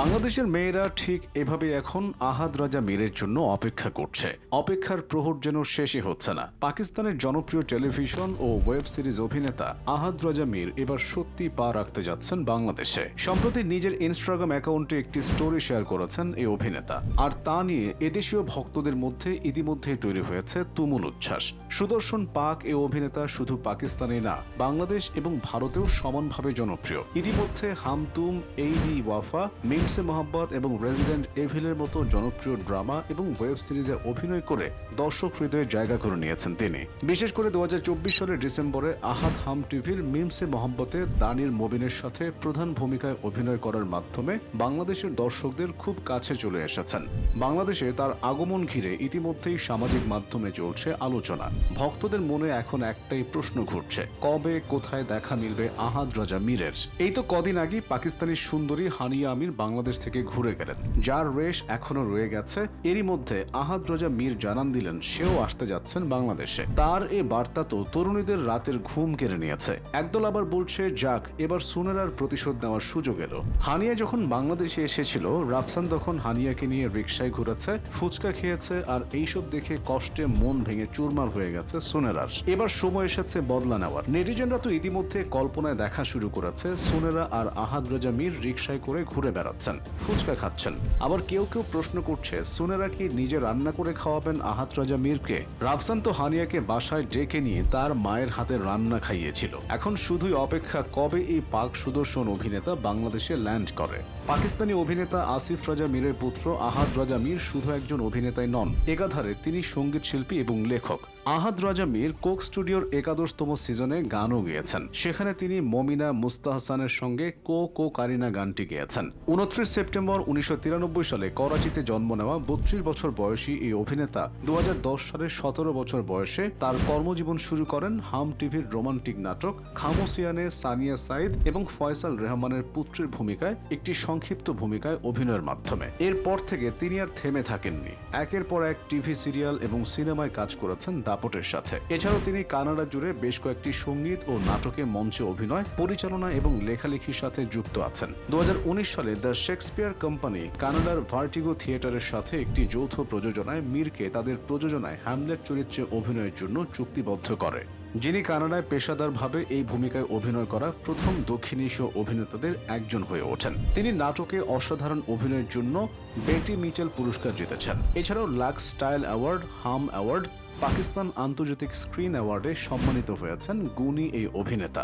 বাংলাদেশের মেয়েরা ঠিক এভাবে এখন আহাদ রাজা মীরের জন্য অপেক্ষা করছে। অপেক্ষার প্রহর যেন শেষই হচ্ছে না। পাকিস্তানের জনপ্রিয় টেলিভিশন ও ওয়েব সিরিজ অভিনেতা আহাদ রাজা মীর এবার সত্যি পা রাখতে যাচ্ছেন বাংলাদেশে। সম্প্রতি নিজের ইনস্টাগ্রাম অ্যাকাউন্টে একটি স্টোরি শেয়ার করেছেন এই অভিনেতা। আর তা নিয়ে এদেশীয় ভক্তদের মধ্যে ইতিমধ্যেই তৈরি হয়েছে তুমুল উচ্ছ্বাস। সুদর্শন পাক এ অভিনেতা শুধু পাকিস্তানে না, বাংলাদেশ এবং ভারতেও সমানভাবে জনপ্রিয়। ইতিমধ্যে হামতুম, এই ওয়াফা মিমসে মোহাম্মদ এবং রেজিডেন্ট এভিলের মতো জনপ্রিয় ড্রামা এবং ওয়েব সিরিজে অভিনয় করে দর্শক হৃদয়ে জায়গা করে নিয়েছেন তিনি। বিশেষ করে দু সালের ডিসেম্বরে আহাদ হাম টিভির মিমসে মোহাম্মতে দানির মবিনের সাথে প্রধান ভূমিকায় অভিনয় করার মাধ্যমে বাংলাদেশের দর্শকদের খুব কাছে চলে এসেছেন। বাংলাদেশে তার আগমন ঘিরে ইতিমধ্যেই সামাজিক মাধ্যমে চলছে আলোচনা। ভক্তদের মনে এখন একটাই প্রশ্ন ঘুরছে, কবে, কোথায় দেখা মিলবে আহাদ রাজা মীরের? এই তো কদিন আগে পাকিস্তানি সুন্দরী হানিয়া আমির বাংলাদেশ থেকে ঘুরে গেলেন। যার রেশ এখনও রয়ে গেছে। এরই মধ্যে আহাদ রাজা মীর জানান দিলেন, সেও আসতে যাচ্ছেন বাংলাদেশে। তার এ বার্তা তো তরুণীদের রাতের ঘুম কেড়ে নিয়েছে। একদল আবার বলছে, যাক, এবার সুনেরার প্রতিশোধ নেওয়ার সুযোগ এলো। হানিয়া যখন বাংলাদেশে এসেছিল, রাফসান তখন হানিয়াকে নিয়ে রিক্সায় ঘুরেছে, ফুচকা খেয়েছে আর এইসব দেখে কষ্টে মন ভেঙে চুরমার হয়ে গেছে সুনেরার। এবার সময় এসেছে বদলা নেওয়ার। নেটিজেনরা তো ইতিমধ্যে কল্পনায় দেখা শুরু করেছে, সুনেরা আর আহাদ রাজা মীর রিক্সায় করে ঘুরে বেড়াচ্ছেন ফুচকা খাচ্ছেন। আবার কেউ কেউ প্রশ্ন করছে, সুনেরা কি নিজে রান্না করে খাওয়াবেন আহাদ রাজা মীরকে? রাফসান তো হানিয়াকে বাসায় ডেকে নিয়ে তার মায়ের হাতে রান্না খাইয়েছিল। এখন শুধুই অপেক্ষা, কবে এই পাক সুদর্শন অভিনেতা বাংলাদেশে ল্যান্ড করে? পাকিস্তানি অভিনেতা আসিফ রাজা মীরের পুত্র আহাদ রাজা মীর শুধু একজন অভিনেতাই নন, একাধারে তিনি সংগীত শিল্পী এবং লেখক। আহাদ রাজা মীর কোক স্টুডিওর একাদশতম সিজনে গানও গেয়েছেন। সেখানে তিনি মমিনা মুস্তাহসানের সঙ্গে কো কো কারিনা গানটি গেয়েছেন। উনত্রিশ সেপ্টেম্বর উনিশশো তিরানব্বই সালে করাচিতে জন্ম নেওয়া বত্রিশ বছর বয়সী এই অভিনেতা দু সালের সতেরো বছর বয়সে তার কর্মজীবন শুরু করেন হাম টিভির রোমান্টিক নাটক খামোসিয়ানে সানিয়া সাইদ এবং ফয়সাল রেহমানের পুত্রের ভূমিকায় একটি সংক্ষিপ্ত ভূমিকায় অভিনয়ের মাধ্যমে। এরপর থেকে তিনি আর থেমে থাকেননি। একের পর এক টিভি সিরিয়াল এবং সিনেমায় কাজ করেছেন দাপটের সাথে। এছাড়াও তিনি কানাডা জুড়ে বেশ কয়েকটি সংগীত ও নাটকে মঞ্চে অভিনয়, পরিচালনা এবং লেখালেখির সাথে যুক্ত আছেন। দু হাজার উনিশ সালে দ্য শেক্সপিয়ার কোম্পানি কানাডার ভার্টিগো থিয়েটারের সাথে একটি যৌথ প্রযোজনায় মীরকে তাদের প্রযোজনায় হ্যামলেট চরিত্রে অভিনয়ের জন্য চুক্তিবদ্ধ করে। যিনি কানাডায় পেশাদারভাবে এই ভূমিকায় অভিনয় করা প্রথম দক্ষিণ এশীয় অভিনেতাদের একজন হয়ে ওঠেন। তিনি নাটকে অসাধারণ অভিনয়ের জন্য বেটি মিচেল পুরস্কার জিতেছেন। এছাড়াও Lux style award, Hum award, Pakistan আন্তর্জাতিক স্ক্রিন অ্যাওয়ার্ডে সম্মানিত হয়েছেন গুণী এই অভিনেতা।